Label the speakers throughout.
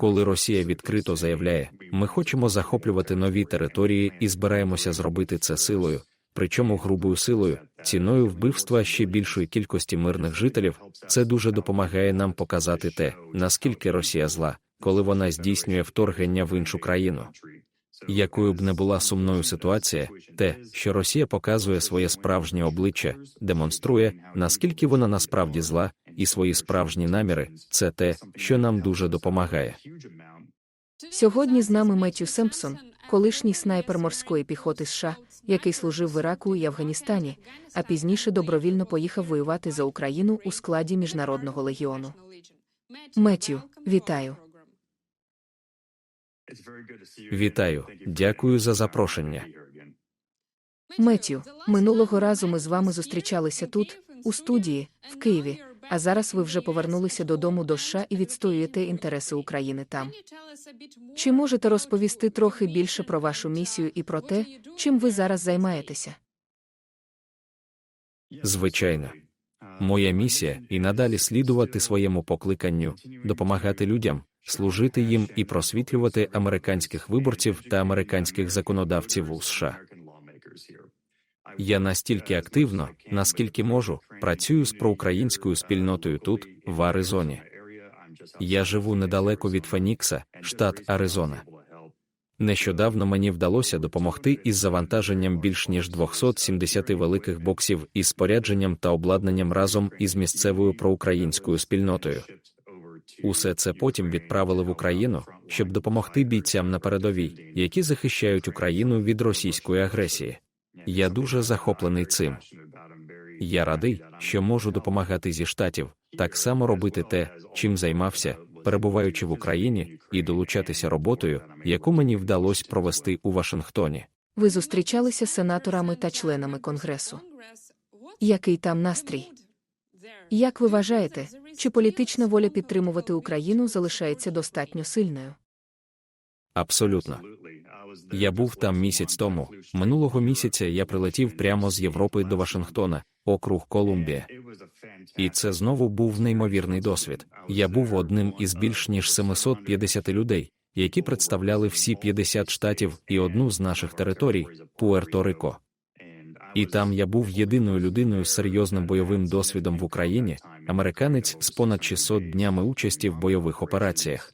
Speaker 1: коли Росія відкрито заявляє, ми хочемо захоплювати нові території і збираємося зробити це силою, причому грубою силою, ціною вбивства ще більшої кількості мирних жителів, це дуже допомагає нам показати те, наскільки Росія зла, коли вона здійснює вторгнення в іншу країну. Якою б не була сумною ситуація, те, що Росія показує своє справжнє обличчя, демонструє, наскільки вона насправді зла, і свої справжні наміри, це те, що нам дуже допомагає.
Speaker 2: Сьогодні з нами Меттю Семпсон, колишній снайпер морської піхоти США, який служив в Іраку і Афганістані, а пізніше добровільно поїхав воювати за Україну у складі міжнародного легіону. Меттю, вітаю.
Speaker 1: Вітаю, дякую за запрошення.
Speaker 2: Меттю, минулого разу ми з вами зустрічалися тут, у студії, в Києві, а зараз ви вже повернулися додому до США і відстоюєте інтереси України там. Чи можете розповісти трохи більше про вашу місію і про те, чим ви зараз займаєтеся?
Speaker 1: Звичайно, моя місія і надалі слідувати своєму покликанню, допомагати людям, служити їм і просвітлювати американських виборців та американських законодавців у США. Я настільки активно, наскільки можу, працюю з проукраїнською спільнотою тут, в Аризоні. Я живу недалеко від Фенікса, штат Аризона. Нещодавно мені вдалося допомогти із завантаженням більш ніж 270 великих боксів із спорядженням та обладнанням разом із місцевою проукраїнською спільнотою. Усе це потім відправили в Україну, щоб допомогти бійцям на передовій, які захищають Україну від російської агресії. Я дуже захоплений цим. Я радий, що можу допомагати зі штатів, так само робити те, чим займався, перебуваючи в Україні, і долучатися роботою, яку мені вдалося провести у Вашингтоні.
Speaker 2: Ви зустрічалися з сенаторами та членами Конгресу. Який там настрій? Як ви вважаєте, чи політична воля підтримувати Україну залишається достатньо сильною?
Speaker 1: Абсолютно. Я був там місяць тому. Минулого місяця я прилетів прямо з Європи до Вашингтона, округ Колумбія. І це знову був неймовірний досвід. Я був одним із більш ніж 750 людей, які представляли всі 50 штатів і одну з наших територій Пуерто-Рико. І там я був єдиною людиною з серйозним бойовим досвідом в Україні, американець з понад 600 днями участі в бойових операціях.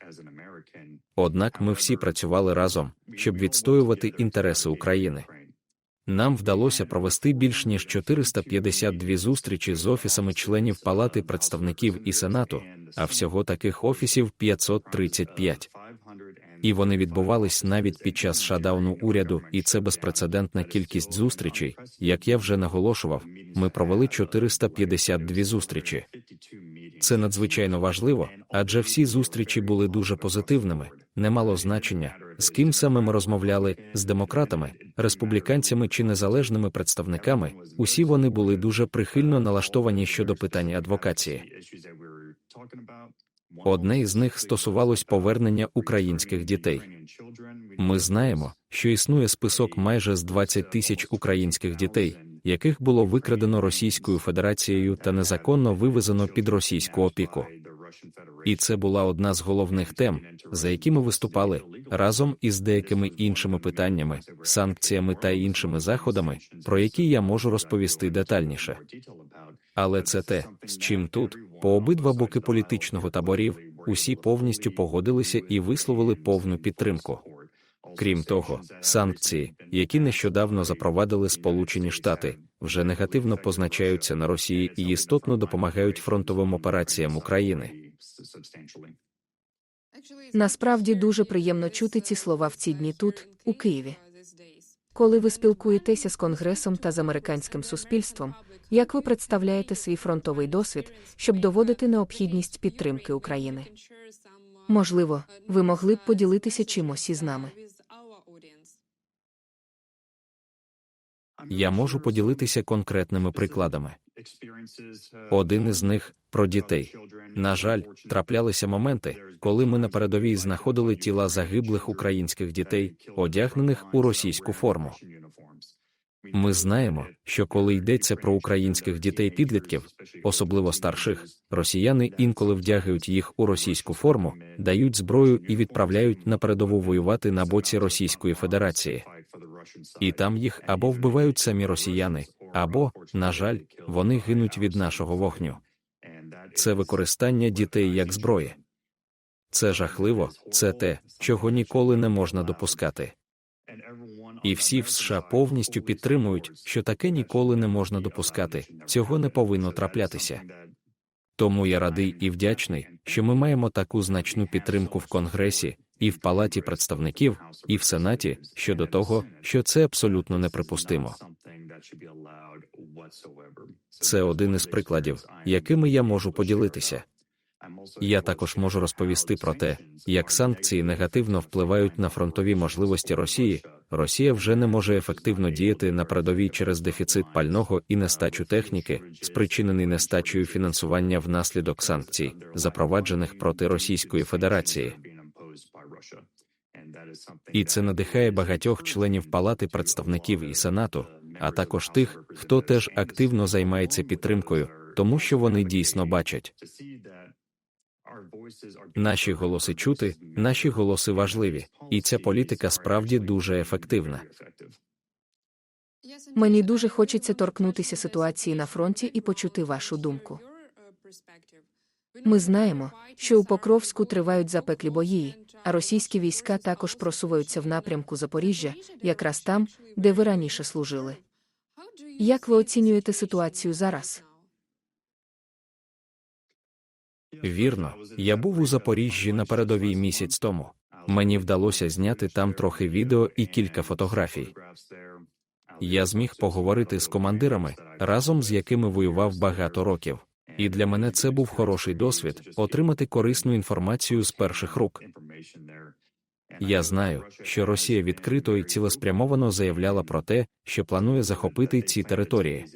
Speaker 1: Однак ми всі працювали разом, щоб відстоювати інтереси України. Нам вдалося провести більш ніж 452 зустрічі з офісами членів Палати представників і Сенату, а всього таких офісів 535. І вони відбувались навіть під час шадауну уряду, і це безпрецедентна кількість зустрічей. Як я вже наголошував, ми провели 452 зустрічі. Це надзвичайно важливо, адже всі зустрічі були дуже позитивними. Не мало значення, з ким саме ми розмовляли з демократами, республіканцями чи незалежними представниками. Усі вони були дуже прихильно налаштовані щодо питання адвокації. Одне із них стосувалось повернення українських дітей. Ми знаємо, що існує список майже з 20 тисяч українських дітей, яких було викрадено Російською Федерацією та незаконно вивезено під російську опіку. І це була одна з головних тем, за які ми виступали разом із деякими іншими питаннями, санкціями та іншими заходами, про які я можу розповісти детальніше. Але це те, з чим тут, по обидва боки політичного таборів, усі повністю погодилися і висловили повну підтримку. Крім того, санкції, які нещодавно запровадили Сполучені Штати, вже негативно позначаються на Росії і істотно допомагають фронтовим операціям України.
Speaker 2: Насправді дуже приємно чути ці слова в ці дні тут, у Києві. Коли ви спілкуєтеся з Конгресом та з американським суспільством, як ви представляєте свій фронтовий досвід, щоб доводити необхідність підтримки України? Можливо, ви могли б поділитися чимось із нами.
Speaker 1: Я можу поділитися конкретними прикладами. Один із них про дітей. На жаль, траплялися моменти, коли ми на передовій знаходили тіла загиблих українських дітей, одягнених у російську форму. Ми знаємо, що коли йдеться про українських дітей-підлітків, особливо старших, росіяни інколи вдягають їх у російську форму, дають зброю і відправляють на передову воювати на боці Російської Федерації. І там їх або вбивають самі росіяни, або, на жаль, вони гинуть від нашого вогню. Це використання дітей як зброї. Це жахливо, це те, чого ніколи не можна допускати. І всі в США повністю підтримують, що таке ніколи не можна допускати, цього не повинно траплятися. Тому я радий і вдячний, що ми маємо таку значну підтримку в Конгресі, і в Палаті представників, і в Сенаті щодо того, що це абсолютно неприпустимо. Це один із прикладів, якими я можу поділитися. Я також можу розповісти про те, як санкції негативно впливають на фронтові можливості Росії. Росія вже не може ефективно діяти на передовій через дефіцит пального і нестачу техніки, спричинений нестачею фінансування внаслідок санкцій, запроваджених проти Російської Федерації. І це надихає багатьох членів Палати представників і Сенату, а також тих, хто теж активно займається підтримкою, тому що вони дійсно бачать. Наші голоси чути, наші голоси важливі, і ця політика справді дуже ефективна.
Speaker 2: Мені дуже хочеться торкнутися ситуації на фронті і почути вашу думку. Ми знаємо, що у Покровську тривають запеклі бої, а російські війська також просуваються в напрямку Запоріжжя, якраз там, де ви раніше служили. Як ви оцінюєте ситуацію зараз?
Speaker 1: Вірно, я був у Запоріжжі на передовій місяць тому. Мені вдалося зняти там трохи відео і кілька фотографій. Я зміг поговорити з командирами, разом з якими воював багато років. І для мене це був хороший досвід отримати корисну інформацію з перших рук. Я знаю, що Росія відкрито і цілеспрямовано заявляла про те, що планує захопити ці території.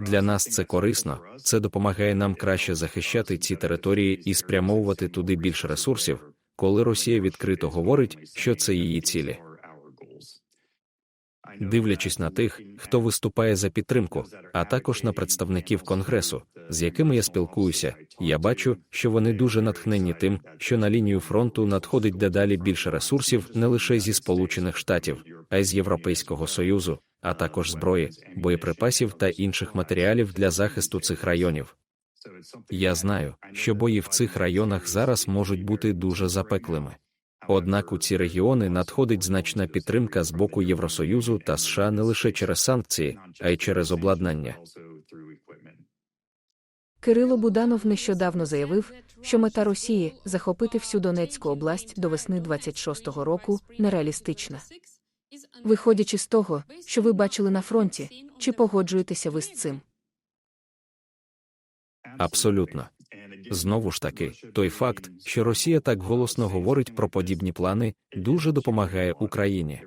Speaker 1: Для нас це корисно, це допомагає нам краще захищати ці території і спрямовувати туди більше ресурсів, коли Росія відкрито говорить, що це її цілі. Дивлячись на тих, хто виступає за підтримку, а також на представників конгресу, з якими я спілкуюся, я бачу, що вони дуже натхнені тим, що на лінію фронту надходить дедалі більше ресурсів не лише зі Сполучених Штатів, а й з Європейського Союзу, а також зброї, боєприпасів та інших матеріалів для захисту цих районів. Я знаю, що бої в цих районах зараз можуть бути дуже запеклими. Однак у ці регіони надходить значна підтримка з боку Євросоюзу та США не лише через санкції, а й через обладнання.
Speaker 2: Кирило Буданов нещодавно заявив, що мета Росії захопити всю Донецьку область до весни 26-го року нереалістична. Виходячи з того, що ви бачили на фронті, чи погоджуєтеся ви з цим?
Speaker 1: Абсолютно. Знову ж таки, той факт, що Росія так голосно говорить про подібні плани, дуже допомагає Україні.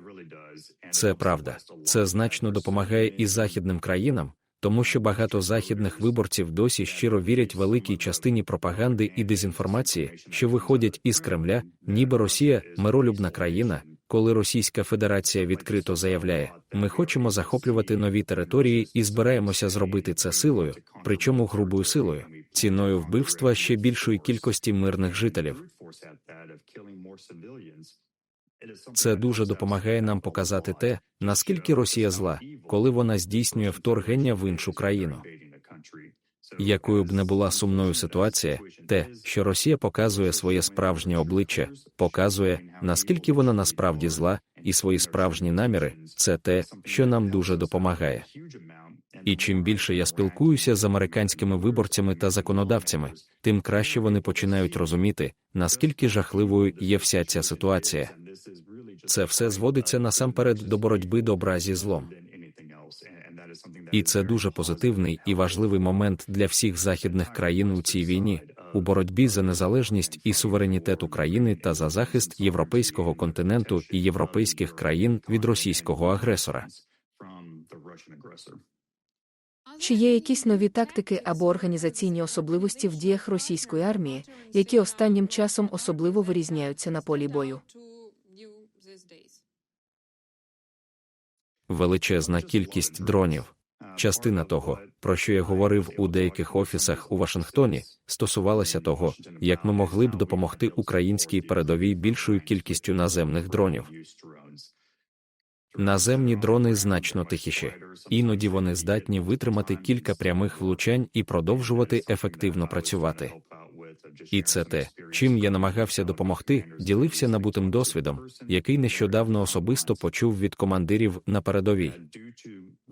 Speaker 1: Це правда. Це значно допомагає і західним країнам, тому що багато західних виборців досі щиро вірять великій частині пропаганди і дезінформації, що виходять із Кремля, ніби Росія миролюбна країна. Коли Російська Федерація відкрито заявляє, ми хочемо захоплювати нові території і збираємося зробити це силою, причому грубою силою, ціною вбивства ще більшої кількості мирних жителів. Це дуже допомагає нам показати те, наскільки Росія зла, коли вона здійснює вторгнення в іншу країну. Якою б не була сумною ситуація, те, що Росія показує своє справжнє обличчя, показує, наскільки вона насправді зла, і свої справжні наміри, це те, що нам дуже допомагає. І чим більше я спілкуюся з американськими виборцями та законодавцями, тим краще вони починають розуміти, наскільки жахливою є вся ця ситуація. Це все зводиться насамперед до боротьби добра зі злом. І це дуже позитивний і важливий момент для всіх західних країн у цій війні у боротьбі за незалежність і суверенітет України та за захист європейського континенту і європейських країн від російського агресора.
Speaker 2: Чи є якісь нові тактики або організаційні особливості в діях російської армії, які останнім часом особливо вирізняються на полі бою?
Speaker 1: величезна кількість дронів. Частина того, про що я говорив у деяких офісах у Вашингтоні, стосувалася того, як ми могли б допомогти українській передовій більшою кількістю наземних дронів. Наземні дрони значно тихіші, іноді вони здатні витримати кілька прямих влучань і продовжувати ефективно працювати. І це те, чим я намагався допомогти, ділився набутим досвідом, який нещодавно особисто почув від командирів на передовій.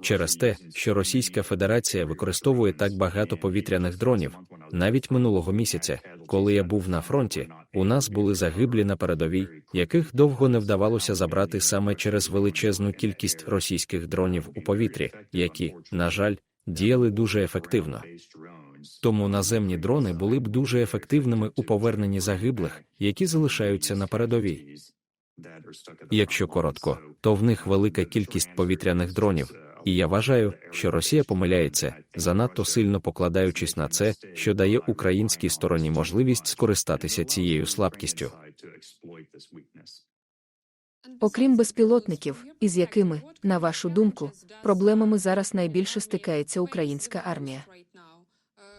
Speaker 1: Через те, що Російська Федерація використовує так багато повітряних дронів, навіть минулого місяця, коли я був на фронті, у нас були загиблі на передовій, яких довго не вдавалося забрати саме через величезну кількість російських дронів у повітрі, які, на жаль, діяли дуже ефективно. Тому наземні дрони були б дуже ефективними у поверненні загиблих, які залишаються на передовій. Якщо коротко, то в них велика кількість повітряних дронів, і я вважаю, що Росія помиляється, занадто сильно покладаючись на це, що дає українській стороні можливість скористатися цією слабкістю.
Speaker 2: Окрім безпілотників, із якими, на вашу думку, проблемами зараз найбільше стикається українська армія.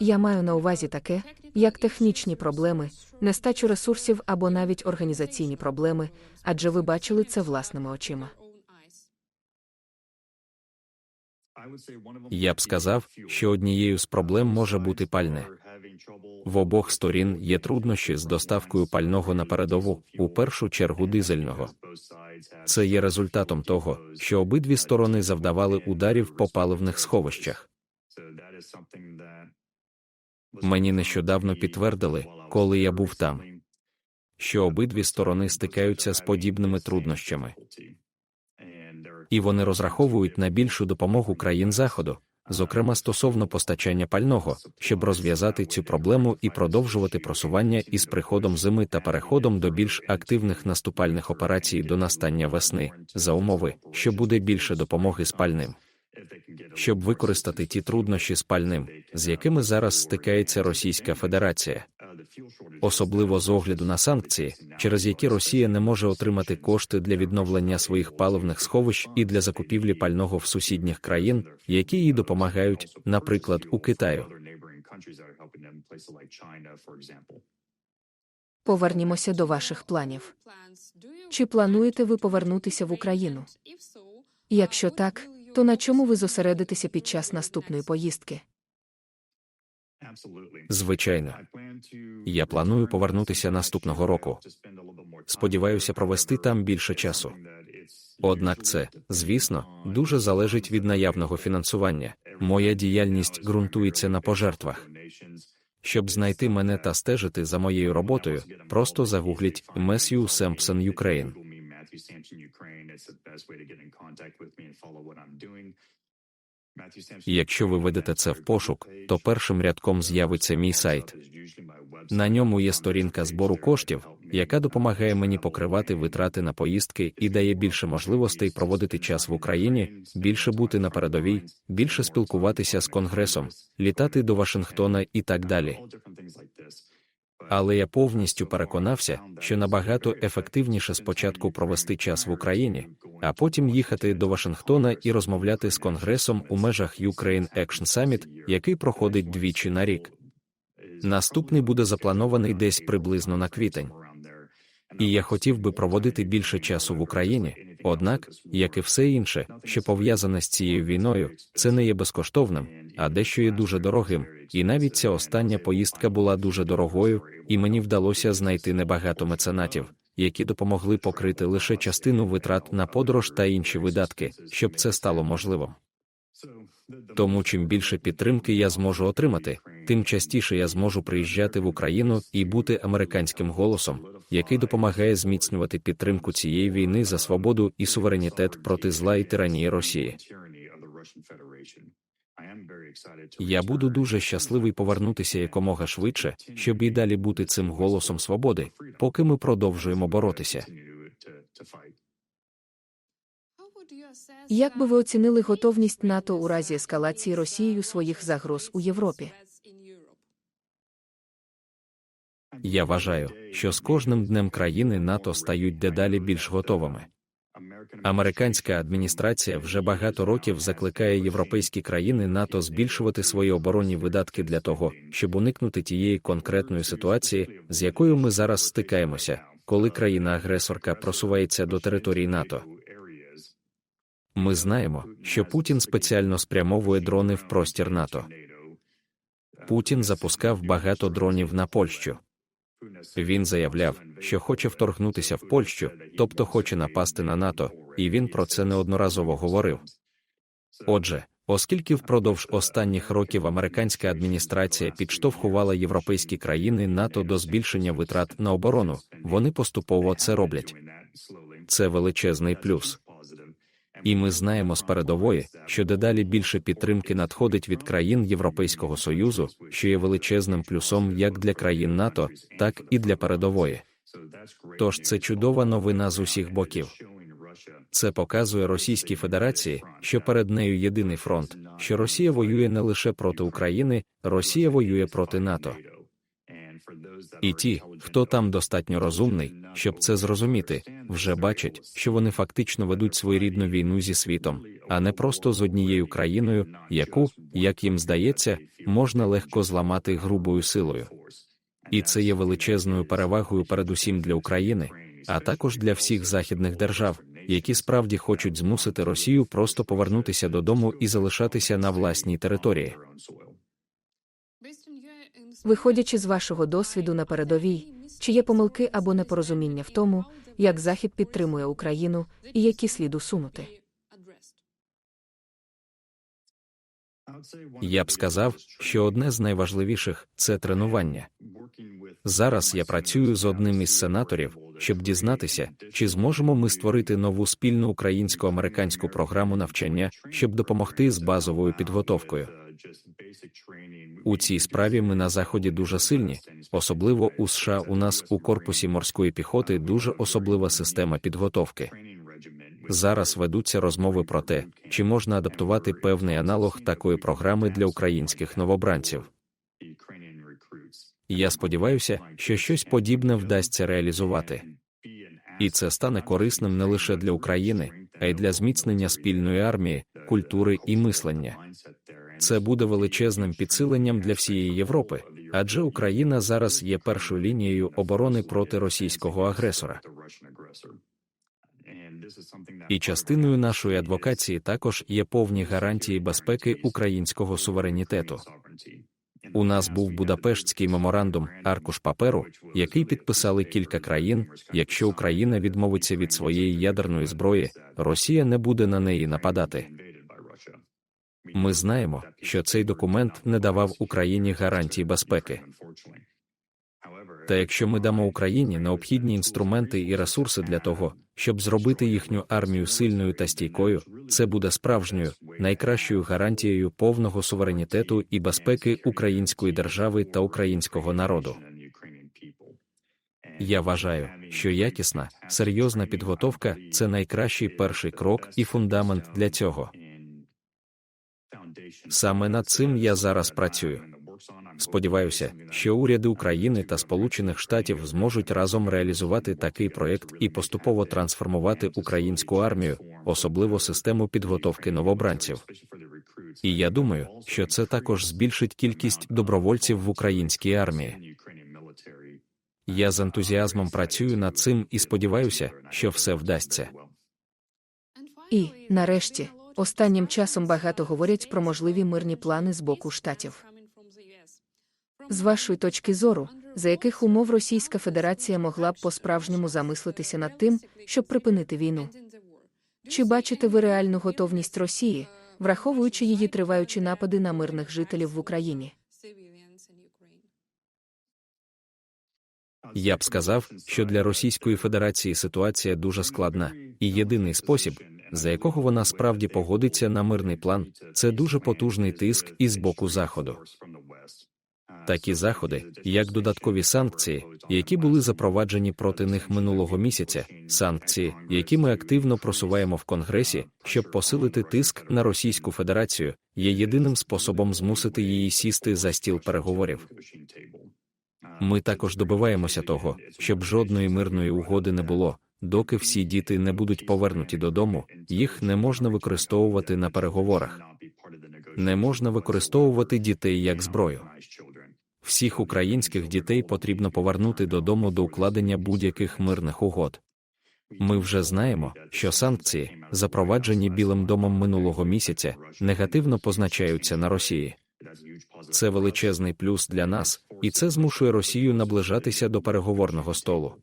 Speaker 2: Я маю на увазі таке, як технічні проблеми, нестачу ресурсів або навіть організаційні проблеми, адже ви бачили це власними очима.
Speaker 1: Я б сказав, що однією з проблем може бути пальне. В обох сторін є труднощі з доставкою пального на передову, у першу чергу дизельного. Це є результатом того, що обидві сторони завдавали ударів по паливних сховищах. Мені нещодавно підтвердили, коли я був там, що обидві сторони стикаються з подібними труднощами. І вони розраховують на більшу допомогу країн Заходу, зокрема стосовно постачання пального, щоб розв'язати цю проблему і продовжувати просування із приходом зими та переходом до більш активних наступальних операцій до настання весни, за умови, що буде більше допомоги з пальним. Щоб використати ті труднощі з пальним, з якими зараз стикається Російська Федерація, особливо з огляду на санкції, через які Росія не може отримати кошти для відновлення своїх паливних сховищ і для закупівлі пального в сусідніх країн, які їй допомагають, наприклад, у Китаю.
Speaker 2: Повернімося до ваших планів. Чи плануєте ви повернутися в Україну? Якщо так, то на чому ви зосередитеся під час наступної поїздки?
Speaker 1: Звичайно, я планую повернутися наступного року. Сподіваюся провести там більше часу. Однак це, звісно, дуже залежить від наявного фінансування. Моя діяльність ґрунтується на пожертвах. Щоб знайти мене та стежити за моєю роботою, просто загугліть Месю Семпсон Юкрейн. Якщо ви ведете це в пошук, то першим рядком з'явиться мій сайт. На ньому є сторінка збору коштів, яка допомагає мені покривати витрати на поїздки і дає більше можливостей проводити час в Україні, більше бути на передовій, більше спілкуватися з конгресом, літати до Вашингтона і так далі. Але я повністю переконався, що набагато ефективніше спочатку провести час в Україні, а потім їхати до Вашингтона і розмовляти з конгресом у межах Ukraine Action Summit, який проходить двічі на рік. Наступний буде запланований десь приблизно на квітень. І я хотів би проводити більше часу в Україні. Однак, як і все інше, що пов'язане з цією війною, це не є безкоштовним, а дещо є дуже дорогим. І навіть ця остання поїздка була дуже дорогою, і мені вдалося знайти небагато меценатів, які допомогли покрити лише частину витрат на подорож та інші видатки, щоб це стало можливим. Тому чим більше підтримки я зможу отримати, тим частіше я зможу приїжджати в Україну і бути американським голосом, який допомагає зміцнювати підтримку цієї війни за свободу і суверенітет проти зла і тиранії Росії. Я буду дуже щасливий повернутися якомога швидше, щоб і далі бути цим голосом свободи, поки ми продовжуємо боротися.
Speaker 2: Як би ви оцінили готовність НАТО у разі ескалації Росією своїх загроз у Європі?
Speaker 1: Я вважаю, що з кожним днем країни НАТО стають дедалі більш готовими. Американська адміністрація вже багато років закликає європейські країни НАТО збільшувати свої оборонні видатки для того, щоб уникнути тієї конкретної ситуації, з якою ми зараз стикаємося, коли країна-агресорка просувається до території НАТО. Ми знаємо, що Путін спеціально спрямовує дрони в простір НАТО. Путін запускав багато дронів на Польщу. Він заявляв, що хоче вторгнутися в Польщу, тобто хоче напасти на НАТО, і він про це неодноразово говорив. Отже, оскільки впродовж останніх років американська адміністрація підштовхувала європейські країни НАТО до збільшення витрат на оборону, вони поступово це роблять. Це величезний плюс. І ми знаємо з передової, що дедалі більше підтримки надходить від країн Європейського Союзу, що є величезним плюсом як для країн НАТО, так і для передової. Тож це чудова новина з усіх боків. Це показує Російській Федерації, що перед нею єдиний фронт, що Росія воює не лише проти України, Росія воює проти НАТО. І ті, хто там достатньо розумний, щоб це зрозуміти, вже бачать, що вони фактично ведуть своєрідну війну зі світом, а не просто з однією країною, яку, як їм здається, можна легко зламати грубою силою. І це є величезною перевагою передусім для України, а також для всіх західних держав, які справді хочуть змусити Росію просто повернутися додому і залишатися на власній території.
Speaker 2: Виходячи з вашого досвіду на передовій, чи є помилки або непорозуміння в тому, як Захід підтримує Україну і які слід усунути?
Speaker 1: Я б сказав, що одне з найважливіших це тренування. Зараз я працюю з одним із сенаторів, щоб дізнатися, чи зможемо ми створити нову спільну українсько-американську програму навчання, щоб допомогти з базовою підготовкою. У цій справі ми на заході дуже сильні, особливо у США. У нас у корпусі морської піхоти дуже особлива система підготовки. Зараз ведуться розмови про те, чи можна адаптувати певний аналог такої програми для українських новобранців. Я сподіваюся, що щось подібне вдасться реалізувати. І це стане корисним не лише для України, а й для зміцнення спільної армії, культури і мислення. Це буде величезним підсиленням для всієї Європи, адже Україна зараз є першою лінією оборони проти російського агресора. І частиною нашої адвокації також є повні гарантії безпеки українського суверенітету. У нас був Будапештський меморандум, аркуш паперу, який підписали кілька країн. Якщо Україна відмовиться від своєї ядерної зброї, Росія не буде на неї нападати. Ми знаємо, що цей документ не давав Україні гарантій безпеки. Та якщо ми дамо Україні необхідні інструменти і ресурси для того, щоб зробити їхню армію сильною та стійкою, це буде справжньою найкращою гарантією повного суверенітету і безпеки української держави та українського народу. Я вважаю, що якісна, серйозна підготовка це найкращий перший крок і фундамент для цього. Саме над цим я зараз працюю. Сподіваюся, що уряди України та Сполучених Штатів зможуть разом реалізувати такий проєкт і поступово трансформувати українську армію, особливо систему підготовки новобранців. І я думаю, що це також збільшить кількість добровольців в українській армії. Я з ентузіазмом працюю над цим і сподіваюся, що все вдасться.
Speaker 2: І, нарешті, останнім часом багато говорять про можливі мирні плани з боку штатів. З вашої точки зору, за яких умов Російська Федерація могла б по-справжньому замислитися над тим, щоб припинити війну? Чи бачите ви реальну готовність Росії, враховуючи її триваючі напади на мирних жителів в Україні?
Speaker 1: Я б сказав, що для Російської Федерації ситуація дуже складна, і єдиний спосіб, за якого вона справді погодиться на мирний план, це дуже потужний тиск із боку Заходу. Такі заходи, як додаткові санкції, які були запроваджені проти них минулого місяця, санкції, які ми активно просуваємо в Конгресі, щоб посилити тиск на Російську Федерацію, є єдиним способом змусити її сісти за стіл переговорів. Ми також добиваємося того, щоб жодної мирної угоди не було, доки всі діти не будуть повернуті додому, їх не можна використовувати на переговорах. Не можна використовувати дітей як зброю. Всіх українських дітей потрібно повернути додому до укладення будь-яких мирних угод. Ми вже знаємо, що санкції, запроваджені Білим домом минулого місяця, негативно позначаються на Росії. Це величезний плюс для нас, і це змушує Росію наближатися до переговорного столу.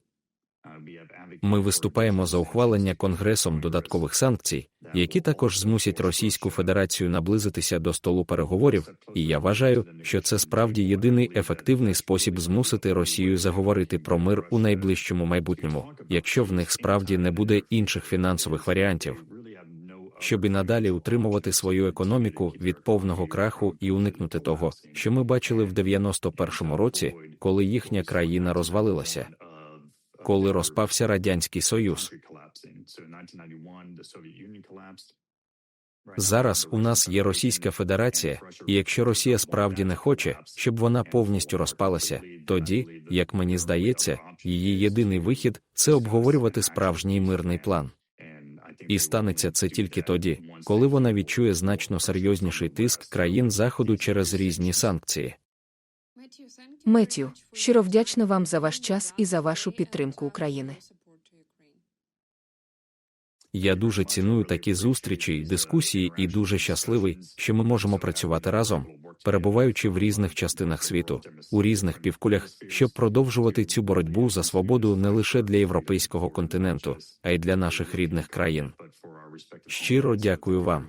Speaker 1: Ми виступаємо за ухвалення Конгресом додаткових санкцій, які також змусять Російську Федерацію наблизитися до столу переговорів, і я вважаю, що це справді єдиний ефективний спосіб змусити Росію заговорити про мир у найближчому майбутньому, якщо в них справді не буде інших фінансових варіантів. Щоб і надалі утримувати свою економіку від повного краху і уникнути того, що ми бачили в 91-му році, коли їхня країна розвалилася коли розпався Радянський Союз. Зараз у нас є Російська Федерація, і якщо Росія справді не хоче, щоб вона повністю розпалася, тоді, як мені здається, її єдиний вихід це обговорювати справжній мирний план. І станеться це тільки тоді, коли вона відчує значно серйозніший тиск країн Заходу через різні санкції.
Speaker 2: Меттю, щиро вдячна вам за ваш час і за вашу підтримку України.
Speaker 1: Я дуже ціную такі зустрічі й дискусії і дуже щасливий, що ми можемо працювати разом, перебуваючи в різних частинах світу, у різних півкулях, щоб продовжувати цю боротьбу за свободу не лише для європейського континенту, а й для наших рідних країн. Щиро дякую вам.